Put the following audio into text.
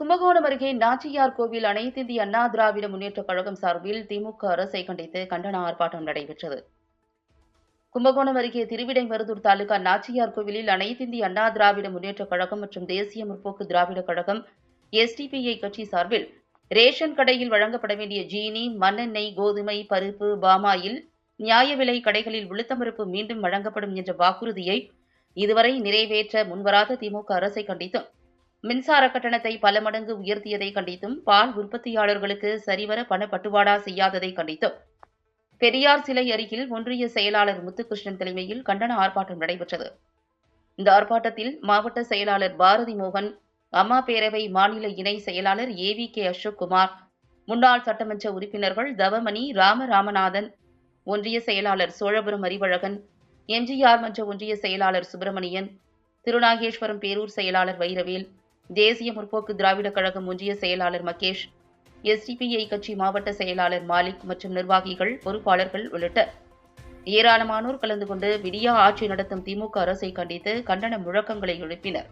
கும்பகோணம் அருகே நாச்சியார் கோவில் அனைத்திந்திய அண்ணா திராவிட முன்னேற்ற கழகம் சார்பில் திமுக அரசை கண்டித்து கண்டன ஆர்ப்பாட்டம் நடைபெற்றது. கும்பகோணம் அருகே திருவிடைமருதூர் தாலுகா நாச்சியார் கோவிலில் அனைத்திந்திய அண்ணா திராவிட முன்னேற்ற கழகம் மற்றும் தேசிய முற்போக்கு திராவிடக் கழகம் எஸ்டிபிஐ கட்சி சார்பில் ரேஷன் கடையில் வழங்கப்பட வேண்டிய ஜீனி மண்ணெண்ணெய் கோதுமை பருப்பு பாமாயில் நியாய விலை கடைகளில் உளுத்தம்பருப்பு மீண்டும் வழங்கப்படும் என்ற வாக்குறுதியை இதுவரை நிறைவேற்ற முன்வராத திமுக அரசை கண்டித்தும் மின்சார கட்டணத்தை பல மடங்கு உயர்த்தியதை கண்டித்தும் பால் உற்பத்தியாளர்களுக்கு சரிவர பணப்பட்டுவாடா செய்யாததை கண்டித்தும். பெரியார் சிலை அருகில் ஒன்றிய செயலாளர் முத்துகிருஷ்ணன் தலைமையில் கண்டன ஆர்ப்பாட்டம் நடைபெற்றது. இந்த ஆர்ப்பாட்டத்தில் மாவட்ட செயலாளர் பாரதி மோகன் அம்மா பேரவை மாநில இணை செயலாளர் A V K Ashok Kumar முன்னாள் சட்டமன்ற உறுப்பினர்கள் தவமணி ராமராமநாதன் ஒன்றிய செயலாளர் சோழபுரம் அறிவழகன் எம்ஜிஆர் மன்ற ஒன்றிய செயலாளர் சுப்பிரமணியன் திருநாகேஸ்வரம் பேரூர் செயலாளர் வைரவேல் தேசிய முற்போக்கு திராவிடக் கழகம் ஒன்றிய செயலாளர் மகேஷ் எஸ்டிபிஐ கட்சி மாவட்ட செயலாளர் மாலிக் மற்றும் நிர்வாகிகள் பொறுப்பாளர்கள் உள்ளிட்ட ஏராளமானோர் கலந்து கொண்டு விடியா ஆட்சி நடத்தும் திமுக அரசை கண்டித்து கண்டன முழக்கங்களை எழுப்பினர்.